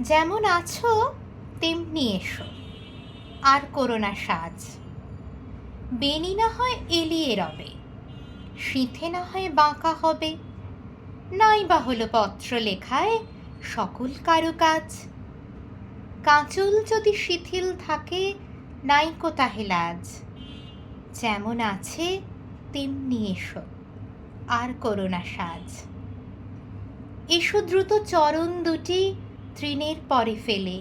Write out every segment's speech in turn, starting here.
যেমন আছো, তেমনি এসো। আর করো না সাজ। বেনি না হয় এলিয়ে রবে শীতে না হয় বাঁকা হবে। নাই বা হলো পত্র লেখায় সকল কারুকাজ কাঁচুল যদি শিথিল থাকে, নাইকো তাহে লাজ। যেমন আছে, তেমনি এসো, আর করো না সাজ। এসো দ্রুত চরণ দুটি তৃণের পরে ফেলে।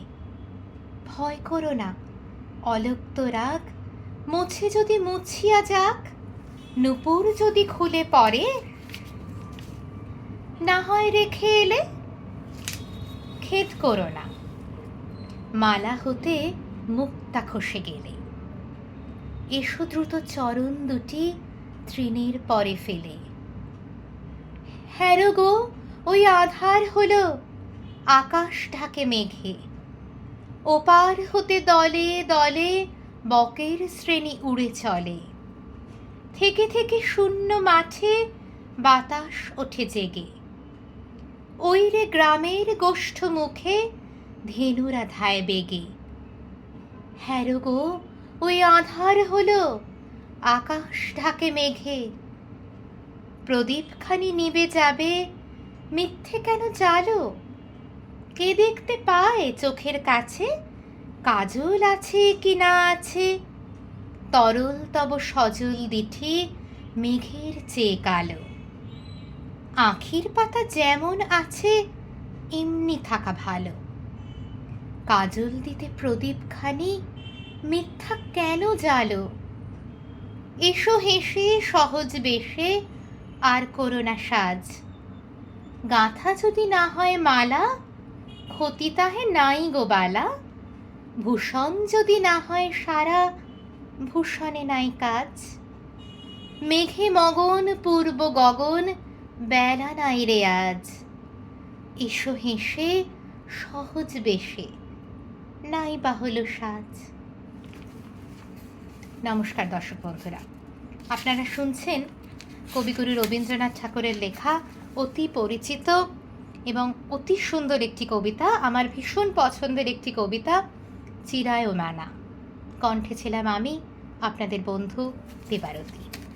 ভয় করো না অলক্ত রাগ, মুছে যদি মুছিয়া যাক, নুপুর যদি খুলে পড়ে, না হয় রেখে এলে খেদ করো না। মালা হতে মুক্তা খসে গেলে। এসো দ্রুত চরণ দুটি তৃণের পরে ফেলে। হ্যারো গো, ওই আধার হলো আকাশ ঢাকে মেঘে। ওপার হতে দলে দলে বকের শ্রেণি উড়ে চলে। থেকে থেকে শূন্য মাঠে বাতাস ওঠে জেগে। ওই রে গ্রামের গোষ্ঠ মুখে ধেনুরা ধায় বেগে। হ্যারো গো, ওই আধার হলো আকাশ ঢাকে মেঘে। প্রদীপখানি নিবে যাবে, মিথ্যে কেন জালো? কে দেখতে পায় চোখের কাছে? কাজল আছে কি না আছে? তরল তব সজল দিঠি, মেঘের চেয়ে কালো। আখির পাতা যেমন আছে, এমনি থাকা ভালো। কাজল দিতে প্রদীপখানি মিথ্যা কেন জালো? এসো হেসে সহজ বেশে, আর করোনা সাজ। গাঁথা যদি না হয় মালা ক্ষতি তাহে নাই গো বালা। ভূষণ যদি না হয় সারা, ভূষণে নাই কাজ। মেঘে মগন, পূর্ব গগন, বেলা নাই রে আজ। এসো হেসে, সহজ বেশে, নাই বা হলো সাজ। নমস্কার দর্শক বন্ধুরা। আপনারা শুনছেন কবিগুরু রবীন্দ্রনাথ ঠাকুরের লেখা অতি পরিচিত এবং অতি সুন্দর একটি কবিতা, আমার ভীষণ পছন্দের একটি কবিতা চিরায় ও মানা কণ্ঠে ছিলাম আমি, আপনাদের বন্ধু দেবারতী।